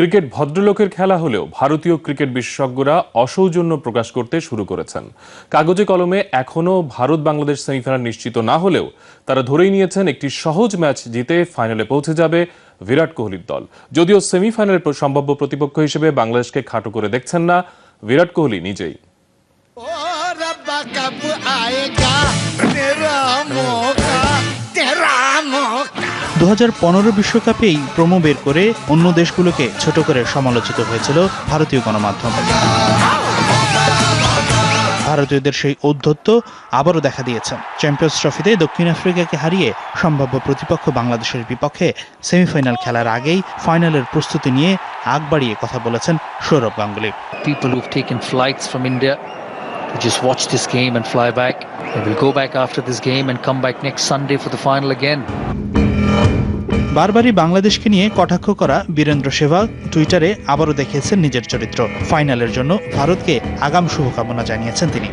Cricket ভদ্রলোকের খেলা হলেও ভারতীয় ক্রিকেট বিশেষজ্ঞরা অসৌজন্য প্রকাশ করতে শুরু করেছেন। কাগজে কলমে এখনও ভারত বাংলাদেশ সেমিফাইনাল নিশ্চিত না হলেও তারা ধরেই নিয়েছেন একটি সহজ ম্যাচ জিতে ফাইনালে পৌঁছে যাবে বিরাট কোহলির দল। যদিও সেমিফাইনালের সম্ভাব্য প্রতিপক্ষ হিসেবে বাংলাদেশকে খাটো করে দেখছেন না, বিরাট কোহলি নিজেই। দু বিশ্বকাপেই প্রোমো বের করে অন্য দেশগুলোকে ছোট করে সমালোচিত হয়েছিল ভারতীয় গণমাধ্যম ভারতীয়দের সেই ঔদ্ধত্য আবারও দেখা দিয়েছে চ্যাম্পিয়ন্স ট্রফিতে দক্ষিণ আফ্রিকাকে হারিয়ে সম্ভাব্য প্রতিপক্ষ বাংলাদেশের বিপক্ষে সেমিফাইনাল খেলার আগেই ফাইনালের প্রস্তুতি নিয়ে আগ বাড়িয়ে কথা বলেছেন Sourav Ganguly people who've taken flights from India to just watch this game and fly back. They will go back after this game and come back next Sunday for the final. বারবারই বাংলাদেশকে নিয়ে কটাক্ষ করা বীরেন্দ্র সেহবাগ টুইটারে আবারও দেখিয়েছেন নিজের চরিত্র। ফাইনালের জন্য ভারতকে আগাম শুভকামনা জানিয়েছেন তিনি।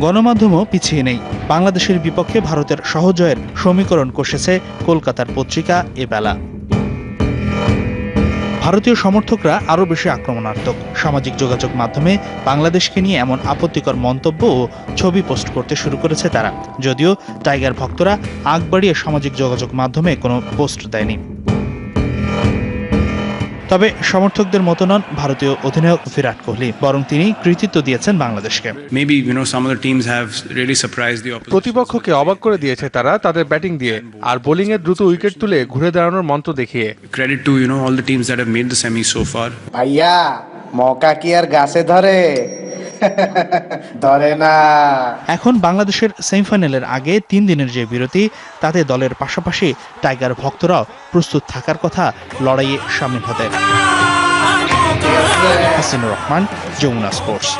গণমাধ্যমও পিছিয়ে নেই। বাংলাদেশের বিপক্ষে ভারতের সহজয়ের সমীকরণ কষেছে কলকাতার পত্রিকা এবেলা ভারতীয় সমর্থকরা আরও বেশি আক্রমণাত্মক। সামাজিক যোগাযোগ মাধ্যমে বাংলাদেশকে নিয়ে এমন আপত্তিকর মন্তব্য ও ছবি পোস্ট করতে শুরু করেছে তারা। যদিও টাইগার ভক্তরা আগ বাড়িয়ে সামাজিক যোগাযোগ মাধ্যমে কোনো পোস্ট দেয়নি। তবে সমর্থকদের মতো নন ভারতীয় অধিনায়ক বিরাট কোহলি বরং তিনি কৃতিত্ব দিয়েছেন বাংলাদেশকে। প্রতিপক্ষকে অবাক করে দিয়েছে তারা তাদের ব্যাটিং দিয়ে আর বোলিং এর দ্রুত উইকেট তুলে ঘুরে দাঁড়ানোর মন্ত্র দেখিয়ে। Credit to you know all the teams that have made the semi so far. ভাইয়া মকা কি আর গাছে ধরে? ধরে না। এখন বাংলাদেশের সেমিফাইনালের আগে তিন দিনের যে বিরতি, তাতে দলের পাশাপাশি টাইগার ভক্তরাও প্রস্তুত থাকার কথা লড়াইয়ে সামিল হতে। হাসিনুর রহমান, যমুনা স্পোর্টস।